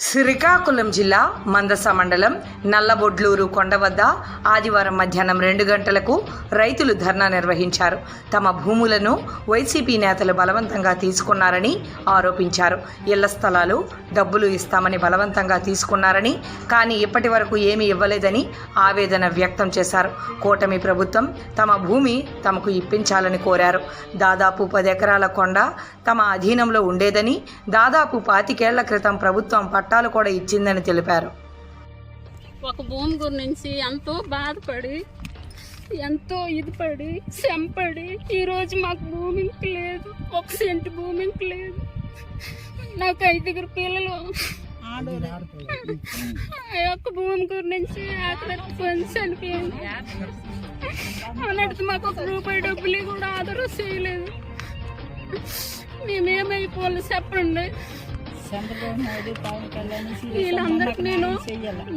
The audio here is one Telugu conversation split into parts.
శ్రీకాకుళం జిల్లా మందస మండలం నల్లబొడ్లూరు కొండ వద్ద ఆదివారం మధ్యాహ్నం రెండు గంటలకు రైతులు ధర్నా నిర్వహించారు. తమ భూములను వైసీపీ నేతలు బలవంతంగా తీసుకున్నారని ఆరోపించారు. ఇళ్ళ స్థలాలు డబ్బులు ఇస్తామని బలవంతంగా తీసుకున్నారని కానీ ఇప్పటి వరకు ఏమీ ఇవ్వలేదని ఆవేదన వ్యక్తం చేశారు. కూటమి ప్రభుత్వం తమ భూమి తమకు ఇప్పించాలని కోరారు. దాదాపు పది ఎకరాల కొండ తమ అధీనంలో ఉండేదని దాదాపు పాతికేళ్ళ క్రితం ప్రభుత్వం పట్టాలు కూడా ఇచ్చిందని తెలిపారు. ఒక భూమి గురించి ఎంతో బాధపడి ఎంతో ఇది పడి చెంపడి ఈరోజు మాకు భూమికి లేదు ఒక సెంటు భూమికి లేదు. నాకు ఐదుగురు పిల్లలు. ఆ యొక్క భూమి గురించి ఆఖరికి పని చనిపోయింది అన్నట్టు మాకు ఒక రూపాయి డబ్బులు కూడా ఆధారం చేయలేదు. మేమేమైపోవాలి చెప్పండి. చంద్రబాబు నాయుడు పవన్ కళ్యాణ్ వీళ్ళందరికి నేను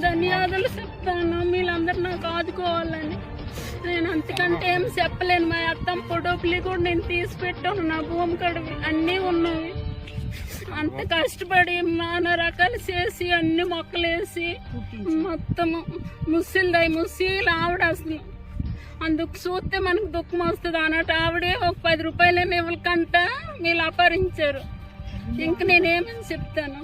ధన్యవాదాలు చెప్తాను. వీళ్ళందరూ నాకు ఆదుకోవాలని. నేను అంతకంటే ఏం చెప్పలేను. మా అత్తం పొడోపులి కూడా నేను తీసి పెట్టాను. నా భూమి కడివి అన్నీ ఉన్నాయి అంత కష్టపడి నానా రకాలు చేసి అన్ని మొక్కలేసి మొత్తము ముసిల్దై ముసీలు ఆవిడ అసలు. అందుకు చూస్తే మనకు దుఃఖం వస్తుంది. అన్నట్టు ఆవిడే ఒక పది రూపాయలు ఇవ్వకంట వీళ్ళు అపహరించారు. ఇంక నేనేమని చెప్తాను?